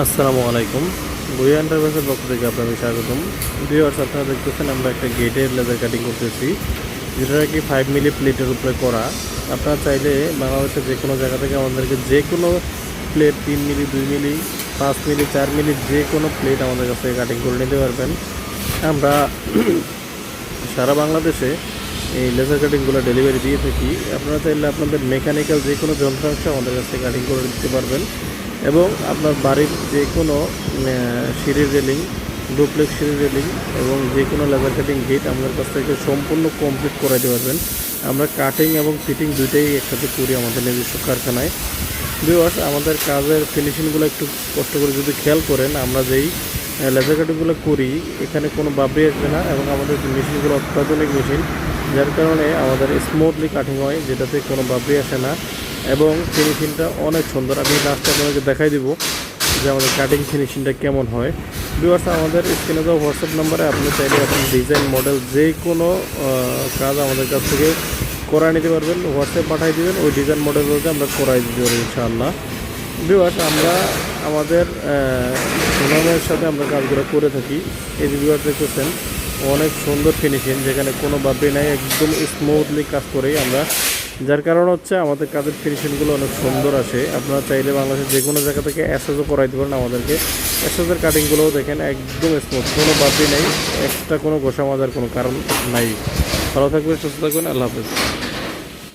আসসালামু আলাইকুম। বুয়া এন্টারপ্রাইজের পক্ষ থেকে আপনাদের স্বাগতম। ভিউয়ার্স আপনারা দেখতেছেন, আমরা একটা গেটের লেজার কাটিং করতেছি। যেটা কি ফাইভ মিলি প্লেটের উপরে করা। আপনারা চাইলে বাংলাদেশের যে কোনো জায়গা থেকে আমাদেরকে যে কোনো প্লেট তিন মিলি দুই মিলি পাঁচ মিলি চার মিলি যে কোনো প্লেট আমাদের কাছ থেকে কাটিং করে নিতে পারবেন। আমরা সারা বাংলাদেশে এই লেজার কাটিংগুলো ডেলিভারি দিয়ে থাকি। আপনারা চাইলে আপনাদের মেকানিক্যাল যে কোনো যন্ত্রাংশ আমাদের কাছ থেকে কাটিং করে দিতে পারবেন। এবং আপনার বাড়ির যে কোনো সিঁড়ির রেলিং, ডুপ্লেক্স সিঁড়ির রেলিং এবং যে কোনো লেজার কাটিং গেট আমাদের কাছ থেকে সম্পূর্ণ কমপ্লিট করাইতে পারবেন। আমরা কাটিং এবং ফিটিং দুইটাই একসাথে করি আমাদের নিজস্ব কারখানায়। ভিউয়ার্স আমাদের কাজের ফিনিশিংগুলো একটু কষ্ট করে যদি খেয়াল করেন, আমরা যেই লেজার কাটিংগুলো করি, এখানে কোনো বাবরি আসবে না এবং আমাদের মেশিনগুলো অত্যাধুনিক মেশিন, যার কারণে আমাদের স্মুথলি কাটিং হয়, যেটাতে কোনো বাবরি আসে না। এবং ফিনিশিংটা অনেক সুন্দর। আমি লাস্টে আপনাদেরকে দেখাই দিব যে আমাদের কাটিং ফিনিশিংটা কেমন হয়। ভিউয়ার্স আমাদের স্ক্রিনে দেওয়া হোয়াটসঅ্যাপ নাম্বারে আপনি চাইলে আপনার ডিজাইন মডেল যে কোনো কাজ আমাদের কাছ থেকে করায় নিতে পারবেন। হোয়াটসঅ্যাপ পাঠিয়ে দেবেন, ওই ডিজাইন মডেল বলতে আমরা করাই দিতে পারি ইনশাআল্লাহ। ভিউয়ার্স আমরা আমাদের সুনামের সাথে আমরা কাজগুলো করে থাকি। এই যে ভিউয়ার্স দেখতেছেন, অনেক সুন্দর ফিনিশিং যেখানে কোনো বাপি নাই, একদম স্মুথলি কাজ করেই আমরা যার কারণ হচ্ছে আমাদের কাজের ফিনিশিংগুলো অনেক সুন্দর আসে আপনারা চাইলে বাংলাদেশের যে কোনো জায়গা থেকে অ্যাসেসও করাইতে পারেন আমাদেরকে। অ্যাসেসের কাটিংগুলোও দেখেন একদম স্মুথ কোনো বাদই নেই। এক্সট্রা কোনো গোসা মাজার কোনো কারণ নাই। ভালো থাকবেন, সুস্থ থাকবেন, আল্লাহ হাফেজ।